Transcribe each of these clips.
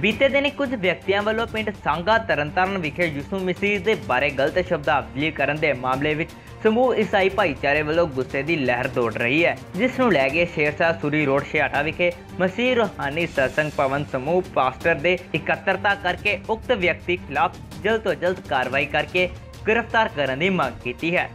ਬੀਤੇ ਦਿਨ ਕੁਝ ਵਿਅਕਤੀਆਂ ਵੱਲੋਂ ਪਿੰਡ ਸਾਂਗਾ ਤਰਨਤਾਰਨ ਵਿਖੇ ਯਿਸੂ ਮਸੀਹ ਦੇ ਬਾਰੇ ਗਲਤ ਸ਼ਬਦਾਵਲੀ ਕਰਨ ਦੇ ਮਾਮਲੇ ਵਿੱਚ ਸਮੂਹ ਈਸਾਈ ਭਾਈਚਾਰੇ ਵੱਲੋਂ ਗੁੱਸੇ ਦੀ ਲਹਿਰ ਦੌੜ ਰਹੀ ਹੈ, ਜਿਸ ਨੂੰ ਲੈ ਕੇ ਸ਼ੇਰਸ਼ਾਹ ਸੂਰੀ ਰੋਡ ਛਿਆਟਾ ਵਿਖੇ ਮਸੀਹ ਰੂਹਾਨੀ ਸਤਸੰਗ ਭਵਨ ਸਮੂਹ ਪਾਸਟਰ ਦੇ ਇਕੱਤਰਤਾ ਕਰਕੇ ਉਕਤ ਵਿਅਕਤੀ ਖਿਲਾਫ ਜਲਦ ਤੋਂ ਜਲਦ ਕਾਰਵਾਈ ਕਰਕੇ ਗ੍ਰਿਫਤਾਰ ਕਰਨ ਦੀ ਮੰਗ ਕੀਤੀ ਹੈ।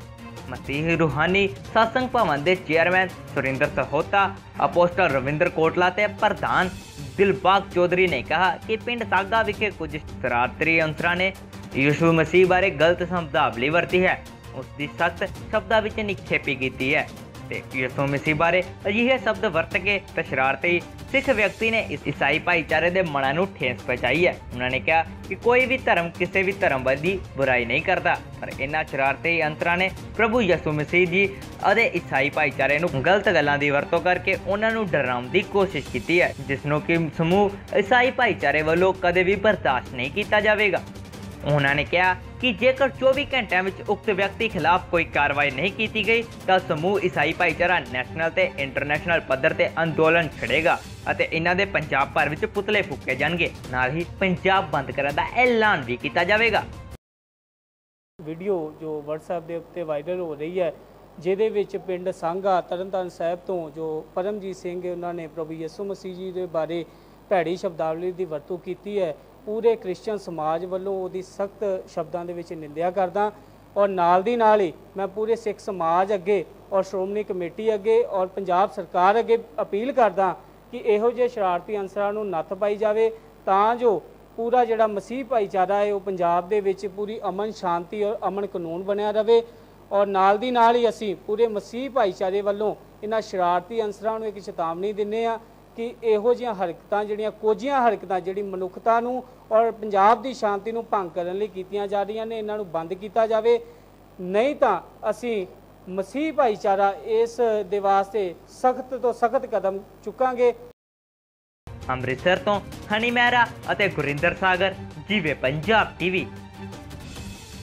ਮਸੀਹ ਰੂਹਾਨੀ ਸਤਸੰਗ ਭਵਨ ਦੇ ਚੇਅਰਮੈਨ ਸੁਰਿੰਦਰ ਸਹੋਤਾ ਅਪੋਸਟਲ ਰਵਿੰਦਰ ਕੋਟਲਾ ਤੇ ਪ੍ਰਧਾਨ ਦਿਲਬਾਗ ਚੌਧਰੀ ਨੇ ਕਿਹਾ ਕਿ ਪਿੰਡ ਸਾਗਾ ਵਿਖੇ ਕੁਝ ਸ਼ਰਾਰਤੀ ਅੰਸਰਾਂ ਨੇ ਯਿਸੂ ਮਸੀਹ ਬਾਰੇ ਗਲਤ ਸ਼ਬਦਾਵਲੀ ਵਰਤੀ ਹੈ। ਉਸ ਦੀ ਸਖਤ ਸ਼ਬਦਾਂ ਵਿੱਚ ਨਿਖੇਪੀ ਕੀਤੀ ਹੈ। ਤੇ ਯਿਸੂ ਮਸੀਹ ਬਾਰੇ ਅਜਿਹੇ ਸ਼ਬਦ ਵਰਤ ਕੇ ਤੇ ਸ਼ਰਾਰਤੀ ਸਿੱਖ ਵਿਅਕਤੀ ਨੇ ਇਸ ਈਸਾਈ ਭਾਈਚਾਰੇ ਦੇ ਮਨਾਂ ਨੂੰ ਠੇਸ ਪਹੁੰਚਾਈ ਹੈ। ਉਹਨਾਂ ਨੇ ਕਿਹਾ ਕਿ ਕੋਈ ਵੀ ਧਰਮ ਕਿਸੇ ਵੀ ਧਰਮ ਦੀ ਬੁਰਾਈ ਨਹੀਂ ਕਰਦਾ, ਪਰ ਇਹਨਾਂ ਸ਼ਰਾਰਤੀ ਅੰਤਰਾਂ ਨੇ ਪ੍ਰਭੂ ਯਿਸੂ ਮਸੀਹ ਜੀ ਅਤੇ ਈਸਾਈ ਭਾਈਚਾਰੇ ਨੂੰ ਗਲਤ ਗੱਲਾਂ ਦੀ ਵਰਤੋਂ ਕਰਕੇ ਉਹਨਾਂ ਨੂੰ ਡਰਾਉਣ ਦੀ ਕੋਸ਼ਿਸ਼ ਕੀਤੀ ਹੈ, ਜਿਸ ਨੂੰ ਕਿ ਸਮੂਹ ਈਸਾਈ ਭਾਈਚਾਰੇ ਵੱਲੋਂ ਕਦੇ ਵੀ ਬਰਦਾਸ਼ਤ ਨਹੀਂ ਕੀਤਾ ਜਾਵੇਗਾ। ਉਹਨਾਂ ਨੇ ਕਿਹਾ ਕਿ ਜੇਕਰ 24 ਘੰਟਿਆਂ ਵਿੱਚ ਉਕਤ ਵਿਅਕਤੀ ਖਿਲਾਫ ਕੋਈ ਕਾਰਵਾਈ ਨਹੀਂ ਕੀਤੀ ਗਈ, ਤਾਂ ਸਮੂਹ ਈਸਾਈ ਭਾਈਚਾਰਾ ਨੈਸ਼ਨਲ ਤੇ ਇੰਟਰਨੈਸ਼ਨਲ ਪੱਧਰ ਤੇ ਅੰਦੋਲਨ ਛੜੇਗਾ ਅਤੇ ਇਹਨਾਂ ਦੇ ਪੰਜਾਬ ਭਰ ਵਿੱਚ ਪੁਤਲੇ ਫੂਕੇ ਜਾਣਗੇ। ਨਾਲ ਹੀ ਪੰਜਾਬ ਬੰਦ ਕਰਨ ਦਾ ਐਲਾਨ ਵੀ ਕੀਤਾ ਜਾਵੇਗਾ। ਵੀਡੀਓ ਜੋ WhatsApp ਦੇ ਉੱਤੇ ਵਾਇਰਲ ਹੋ ਰਹੀ ਹੈ, ਜਿਹਦੇ ਵਿੱਚ ਪਿੰਡ ਸੰਘਾ ਤਰਨਤਾਰਨ ਸਾਹਿਬ ਤੋਂ ਜੋ ਪਰਮਜੀਤ ਸਿੰਘ ਉਹਨਾਂ ਨੇ ਪ੍ਰਭੂ ਯਿਸੂ ਮਸੀਹ ਜੀ ਦੇ ਬਾਰੇ ਭੈੜੀ ਸ਼ਬਦਾਵਲੀ ਦੀ ਵਰਤੋਂ ਕੀਤੀ ਹੈ ਪੂਰੇ ਕ੍ਰਿਸਚੀਅਨ ਸਮਾਜ ਵੱਲੋਂ ਉਹਦੀ ਸਖਤ ਸ਼ਬਦਾਂ ਦੇ ਵਿੱਚ ਨਿੰਦਿਆ ਕਰਦਾ ਔਰ ਨਾਲ ਦੀ ਨਾਲ ਹੀ ਮੈਂ ਪੂਰੇ ਸਿੱਖ ਸਮਾਜ ਅੱਗੇ ਔਰ ਸ਼੍ਰੋਮਣੀ ਕਮੇਟੀ ਅੱਗੇ ਔਰ ਪੰਜਾਬ ਸਰਕਾਰ ਅੱਗੇ ਅਪੀਲ ਕਰਦਾ ਕਿ ਇਹੋ ਜਿਹੇ ਸ਼ਰਾਰਤੀ ਅੰਸਰਾਂ ਨੂੰ ਨੱਥ ਪਾਈ ਜਾਵੇ ਤਾਂ ਜੋ ਪੂਰਾ ਜਿਹੜਾ ਮਸੀਹ ਭਾਈਚਾਰਾ ਹੈ ਉਹ ਪੰਜਾਬ ਦੇ ਵਿੱਚ ਪੂਰੀ ਅਮਨ ਸ਼ਾਂਤੀ ਔਰ ਅਮਨ ਕਾਨੂੰਨ ਬਣਿਆ ਰਵੇ ਔਰ ਨਾਲ ਦੀ ਨਾਲ ਹੀ ਅਸੀਂ ਪੂਰੇ ਮਸੀਹ ਭਾਈਚਾਰੇ ਵੱਲੋਂ ਇਹਨਾਂ ਸ਼ਰਾਰਤੀ ਅੰਸਰਾਂ ਨੂੰ ਇੱਕ ਚੇਤਾਵਨੀ ਦਿੰਨੇ ਆ ਕਿ ਇਹੋ ਜਿਹੀਆਂ ਹਰਕਤਾਂ, ਜਿਹੜੀਆਂ ਕੋਝੀਆਂ ਹਰਕਤਾਂ, ਜਿਹੜੀ ਮਨੁੱਖਤਾ ਨੂੰ ਔਰ ਪੰਜਾਬ ਦੀ ਸ਼ਾਂਤੀ ਨੂੰ ਭੰਗ ਕਰਨ ਲਈ ਕੀਤੀਆਂ ਜਾ ਰਹੀਆਂ ਨੇ, ਇਹਨਾਂ ਨੂੰ ਬੰਦ ਕੀਤਾ ਜਾਵੇ। ਨਹੀਂ ਤਾਂ ਅਸੀਂ ਮਸੀਹ ਭਾਈਚਾਰਾ ਇਸ ਦੇ ਵਾਸਤੇ ਸਖਤ ਤੋਂ ਸਖਤ ਕਦਮ ਚੁੱਕਾਂਗੇ। ਅੰਮ੍ਰਿਤਸਰ ਤੋਂ ਹਨੀ ਮਹਿਰਾ ਅਤੇ ਗੁਰਿੰਦਰ ਸਾਗਰ, ਜੀਵੇ ਪੰਜਾਬ ਟੀਵੀ।